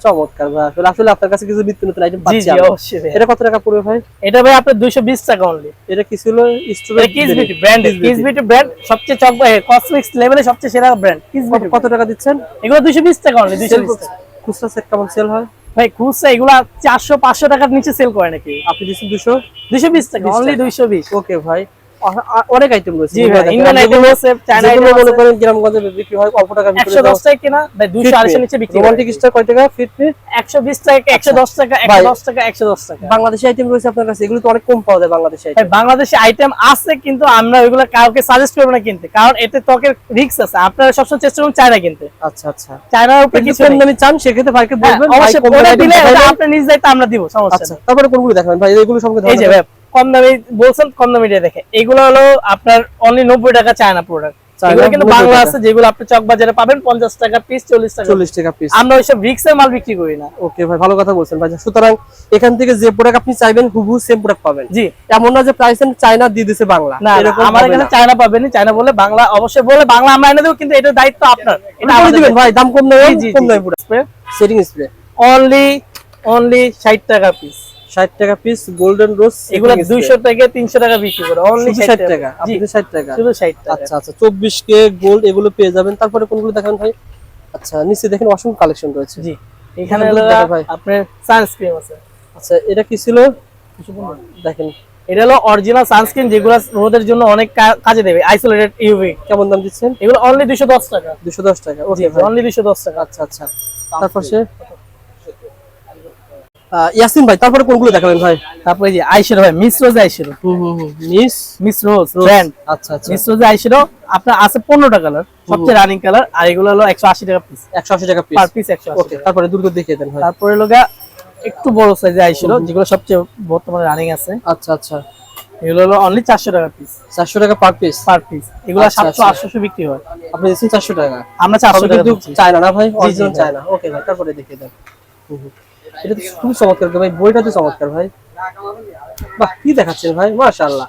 চমৎকার ভাই। আসলে আসলে আপনার কাছে কিছু নিত্য নতুন আইটেম পাচ্ছি জি অবশ্যই এটা কত টাকা পড়বে ভাই? এটা ভাই আপনার 220 টাকা অনলি এটা কি ছিল? স্টুডেন্ট ব্র্যান্ড কিস ব্র্যান্ড সবচেয়ে চক কসমেটিক্স লেভেলে সবচেয়ে সেরা ব্র্যান্ড কিস কত টাকা দিচ্ছেন? এগুলো 220 টাকা অনলি 220 টাকা খুচরা সেট কেমন সেল হয়? ভাই খুচরা এগুলা 400 500 টাকার নিচে সেল করে নাকি? আপনি দিচ্ছেন দুশো 220 টাকা অনলি 220 ওকে ভাই। অনেক আইটেম রয়েছে। জি ভাই ইন্ডিয়ান আইটেম আছে চায়না আইটেম মনে করেন গ্রামগঞ্জে বিক্রি হয় অল্প টাকা 110 টাকা কিনা ভাই 240 এর নিচে বিক্রি রোমান্টিক স্টার কয় টাকা? ফিট ফিট 120 টাকা 110 টাকা ভাই। 110 টাকা 110 টাকা। বাংলাদেশি আইটেম রয়েছে আপনার কাছে এগুলো তো অনেক কম পাওয়া যায় বাংলাদেশি আইটেম ভাই বাংলাদেশে আইটেম আছে কিন্তু আমরা ওইগুলো কাউকে সাজেস্ট করব না কিনতে কারণ এতে ত্বকের রিস্ক আছে। আপনারা সবসময় চেষ্টা করুন চায়না কিনতে। আচ্ছা আচ্ছা। চায়নার উপরে কিছু কম। চান সেক্ষেত্রে ভাইকে হ্যাঁ, বলবেন অবশ্যই দিলে আপনার নিজ দায়িত্ব আমরা দিব সমস্যা আচ্ছা তারপরে কোনগুলো দেখাবেন? ভাই এগুলো সম্পর্কে এই যে ভাই কম দামি বলছেন কম দামি দেখে। এগুলো হলো আপনার অনলি নব্বই টাকা চায়না প্রোডাক্ট চায়না কিন্তু বাংলা আছে যেগুলো আপনি চক বাজারে পাবেন পঞ্চাশ টাকা পিস চল্লিশ টাকা চল্লিশ টাকা পিস আমরা ওইসব রিক্সের মাল বিক্রি করি না। ওকে ভাই ভালো কথা বলছেন ভাই। সুতরাং এখান থেকে যে প্রোডাক্ট আপনি চাইবেন সেম প্রোডাক্ট পাবেন। জি। এমন না যে প্রাইস চাইনা দিয়ে দিছে বাংলা। না না, আমার এখানে চায়না পাবেনি চায়না বলে বাংলা অবশ্যই বলে বাংলা আমরা এনে দেবো কিন্তু এটার দায়িত্ব আপনার। এটা আপনি দিবেন ভাই দাম কম পুরো সেটিং স্প্রে অনলি অনলি ষাট টাকা পিস 60 টাকা পিস গোল্ডেন রোজ এগুলো দুইশো থেকে তিনশো টাকা বিক্রি করে। অনলি 60 টাকা। আপনি 60 টাকা। শুধু ষাট টাকা। আচ্ছা আচ্ছা 24 কে গোল্ড এগুলো পেয়ে যাবেন। তারপরে কোনগুলো দেখান ভাই? আচ্ছা নিচে দেখেন অসংখ্য কালেকশন রয়েছে। জি এখানে হলো ভাই। আপনার সানস্ক্রিন আছে। আচ্ছা এটা কি ছিল? দেখেন। এটা হলো অরিজিনাল সানস্ক্রিন যেগুলো রোদের জন্য অনেক কাজে দেবে। আইসোলেটেড ইউভি কেমন দাম দিচ্ছেন? এগুলো অনলি দুশো দশ টাকা 210 টাকা ওকে অনলি দুশো দশ টাকা। আচ্ছা আচ্ছা। তারপর সে? ইয়াসিন ভাই তারপরে কোনগুলো দেখাবেন ভাই? তারপরে যে ভাই miss rose hmm miss? Miss rose brand আচ্ছা আচ্ছা। মিস রোজ আপনার আছে কালার সবচেয়ে রানিং কালার আর এগুলো হলো একশো আশি টাকা পিস 180 টাকা পিস পার পিস একশো আশি ওকে তারপরে দেখিয়ে দেন ভাই। তারপরে লোকা একটু বড় সাইজে আইশ্যাডো যেগুলো সবচেয়ে বর্তমানে রানিং আছে। আচ্ছা আচ্ছা। এগুলো হলো অনলি চারশো টাকা পিস 400 টাকা পার পিস পার পিস এগুলো আচ্ছা, সাতশো আচ্ছা। আটশো বিক্রি হয়। আপনি দিচ্ছেন 400 টাকা? আমরা চারশো সবই টাকা কিন্তু দিচ্ছি। চায়না না ভাই অরিজিনাল ভাই। চায়না। ওকে ভাই তারপরে দেখিয়ে দেন। হুম। এটা তো খুব চমৎকার ভাই বইটা তো চমৎকার ভাই। বাহ কি দেখাচ্ছেন ভাই? মাশাআল্লাহ।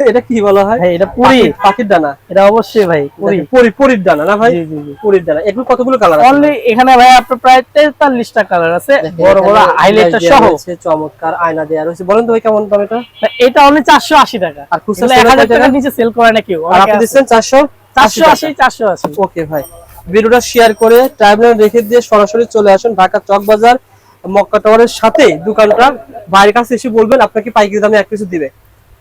এটা কি বলা হয়? ভাই এটা পুরি। পাখির- ডানা এটা অবশ্যই ভাই পুরি। পরি পরির ডানা না ভাই? জি, জি, জি। পরির ডানা এগুলো কতগুলো কালার আছে? অনলি এখানে ভাই আপনার প্রায় তেতাল্লিশটা কালার আছে। বড় বড় হাইলাইটার সহ। আছে চমৎকার আয়না দেয়া রয়েছে। বলেন তো ভাই কেমন দাম এটা? এটা অনলি চারশো আশি টাকা। আর খুচরা এগুলো sale এক হাজার কয় টাকা? টাকার নিচে সেল করে না কেউ। আর আপনি দিচ্ছেন চারশো? চারশো আশি চারশো আশি। ওকে ভাই। ভিডিওটা শেয়ার করে টাইমলাইন রেখে দিয়ে সরাসরি চলে আসুন ঢাকা চক বাজার মক্কা টাওয়ারের সাথে দোকানটা। বাইরের কাছে এসে বলবেন আপনাকে পাইকারি দামে এক কিছু দিবে।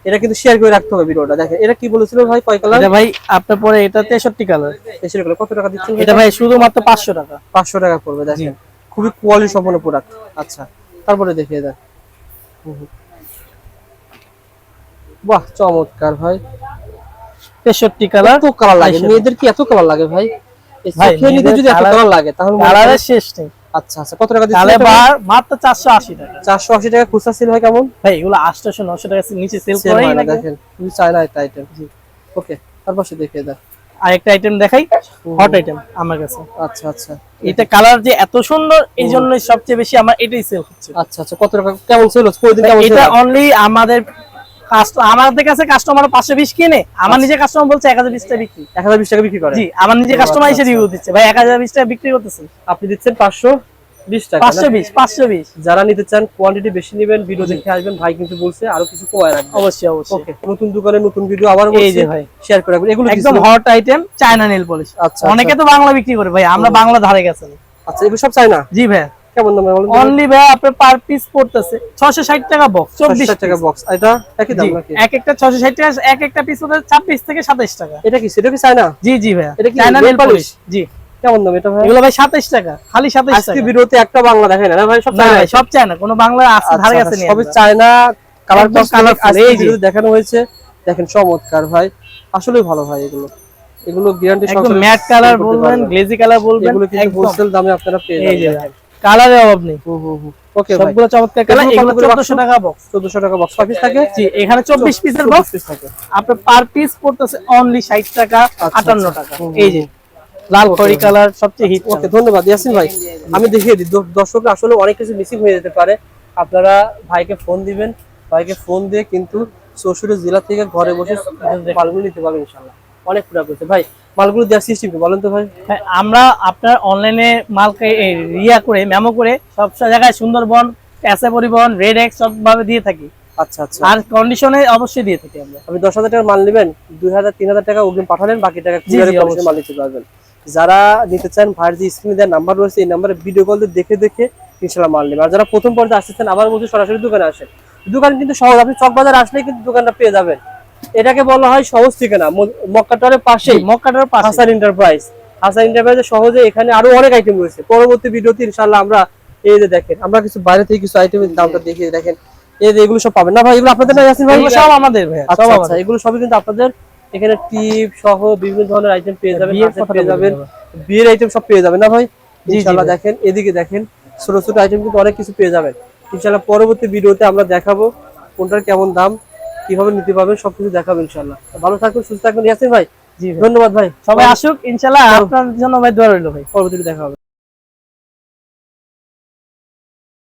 এটা কিন্তু শেয়ার করে রাখতে হবে ভিডিওটা। দেখেন এটা কি বলেছিল ভাই? কয় কালার ভাই আপনার পরে এটা তেষট্টি কালার এসে গেল কত টাকা দিচ্ছেন এটা ভাই? শুধুমাত্র পাঁচশো টাকা। পাঁচশো টাকা পড়বে দেখেন। খুবই কোয়ালিটি সম্পন্ন প্রোডাক্ট আচ্ছা তারপরে দেখিয়ে দেন। বাহ চমৎকার ভাই। তেষট্টি কালার এত কালার লাগে। মেয়েদের কি এত কালার লাগে ভাই? নিতে মেয়েদের যদি এত colour- কালার লাগে তাহলে কালারের শেষ নেই। আচ্ছা আচ্ছা কত টাকা তাহলে বার মাত্র চারশো আশি টাকা। চারশো আশি টাকা খুচরা সেল হয় কেমন? ভাই এগুলো আটশোশো নশো টাকা নিচে সেল সেল না না দেখেন। তুমি চাই না একটা আইটেম জি। ওকে তারপর দেখিয়ে দেন আরেকটা আইটেম দেখাই। হট আইটেম আমার কাছে। আচ্ছা আচ্ছা। এটা কালার যে এত সুন্দর এই জন্যই সবচেয়ে বেশি আমার এটাই সেল হচ্ছে। আচ্ছা আচ্ছা কত টাকা কেমন সেল হচ্ছে? এটা অনলি আমাদের আমাদের কাছে কাস্টমার পাঁচশো বিশ কিনে আমার নিজের কাস্টমার বলছে এক হাজার বিশ টাকা বিক্রি। এক হাজার বিশ টাকা বিক্রি করে। জি আমার নিজের কাস্টমার আচ্ছা, এসে রিভিউ দিচ্ছে। ভাই এক হাজার বিশ টাকা বিক্রি করতেছে আপনি দিচ্ছেন পাঁচশো যারা নিতে চান কোয়ান্টিটি বেশি নেবেন ভিডিও দেখে আসবেন। ভাই কিন্তু বলছে আরও কিছু কমায় রাখবেন অবশ্যই অবশ্যই। নতুন দোকানে নতুন ভিডিও আবার এই যে ভাই। শেয়ার করে রাখবেন। এগুলো একদম hot item China nail polish আচ্ছা অনেকে তো বাংলা বিক্রি করে ভাই। আমরা বাংলা ধারে গেছে আচ্ছা এগুলো সব চাই না জি ভাই। কেমন দাম বলেন অনলি ভাই আপনার পার পিস পড়তেছে। ছশো ষাট টাকা বক্স চব্বিশ চব্বিশ টাকা বক্স এটা একই দাম নাকি? এক একটা ছশো ষাট টাকা এক একটা পিস হচ্ছে ছাব্বিশ থেকে সাতাইশ টাকা। এটা কি সেটা কি চাই না জি জি ভাই এটা কি চায়না নেল পলিশ জি। কেমন দাম এটা ভাই? এগুলো ভাই সাতাইশ টাকা খালি সাতাইশ আজকে টাকা। ভিডিওতে একটা বাংলা দেখাই না ভাই? সব চায়না সব চায়না কোনো বাংলা আছে ধারে আচ্ছা, কাছে নেই সবই চায়না কালার colourful, এই যে। দেখানো হয়েছে। দেখেন চমৎকার ভাই। আসলেই ভালো ভাই এগুলো। এগুলো গ্যারান্টি একদম ম্যাট কালার বলবেন গ্লেজি কালার বলবেন এগুলো কিন্তু হোলসেল দামে আপনারা পেয়ে যাবেন। কালারের অভাব নেই। ওকে সবগুলো চমৎকার কালার এগুলো এগুলো কত করে চোদ্দশো বাক্স? টাকা বক্স 1400 টাকা বক্স পিস থাকে জি এখানে চব্বিশ পিসের 24 বক্স থাকে। আপনার পার পিস পড়তেছে অনলি ষাট টাকা আটান্ন আচ্ছা। টাকা। এই যে লাল খড়ি কালার সবচেয়ে হিট ওকে ধন্যবাদ। ইয়াসিন ভাই আমি দেখিয়ে দিই। দ- দর্শকরা আসলে অনেক কিছু মিসিং হয়ে যেতে পারে। আপনারা ভাইকে ফোন দিবেন। ভাইকে ফোন দিয়ে কিন্তু চৌষট্টি জেলা থেকে ঘরে বসে মালগুলো নিতে পারবেন ইনশাল্লাহ অনেক প্রোডাক্ট রয়েছে। ভাই মালগুলো দেওয়ার সিস্টেম বলেন তো ভাই। হ্যাঁ, আমরা আপনার অনলাইনে মালকে রিয়া করে মেমো করে সব জায়গায় সুন্দরবন এসে পরিবহন রেড এক্স সব ভাবে দিয়ে থাকি। আচ্ছা আচ্ছা। আর কন্ডিশনে অবশ্যই দিয়ে থাকি আমরা। আপনি দশ হাজার টাকার মাল নেবেন দুই হাজার তিন হাজার টাকা অগ্রিম পাঠালেন বাকি টাকা মাল নিতে পারবেন। যারা নিতে চান ভাইয়ের যে স্ক্রিনে দেওয়ার নাম্বার রয়েছে এই নাম্বারে ভিডিও কল দেখে দেখে ইনশাল্লাহ মাল নেবেন। আর যারা প্রথম পর্যায়ে আসতেছেন আবার বলছি সরাসরি দোকানে আসেন। দোকান কিন্তু সহজ আপনি চকবাজার আসলেই কিন্তু দোকানটা পেয়ে যাবেন। এটাকে বলা হয় সহজ ঠিকানা। মক্কাটারের পাশেই। মক্কাটার পাশে হাসান এন্টারপ্রাইজ হাসান এন্টারপ্রাইজে সহজে এখানে আরও অনেক আইটেম রয়েছে। পরবর্তী ভিডিওতে ইনশাল্লাহ আমরা এই যে দেখেন আমরা কিছু বাইরে থেকে কিছু আইটেমের দামটা দেখিয়ে দেখেন এই যে এগুলো সব পাবেন। না ভাই এগুলো আপনাদের না ইয়াসিন ভাই? সব আমাদের আচ্ছা সব আচ্ছা আমাদের। এগুলো সবই কিন্তু আপনাদের এখানে টিপ সহ বিভিন্ন ধরনের আইটেম পেয়ে যাবেন পেয়ে যাবেন। বিয়ের আইটেম সব পেয়ে যাবেন না ভাই? ইনশাআল্লাহ দেখেন এদিকে দেখেন ছোট ছোট আইটেম কিন্তু অনেক কিছু পেয়ে যাবেন। ইনশাআল্লাহ পরবর্তী ভিডিওতে আমরা দেখাবো কোনটার কেমন দাম। কীভাবে নিতে পারবেন সবকিছু দেখাবো ইনশাল্লাহ ভালো থাকুন সুস্থ থাকুন ইয়াসিন ভাই জি ধন্যবাদ ভাই। সবাই আসুক ইনশাল্লাহ আপনার জন্য ভাই দোয়া রইল ভাই। পরবর্তীতে দেখা হবে।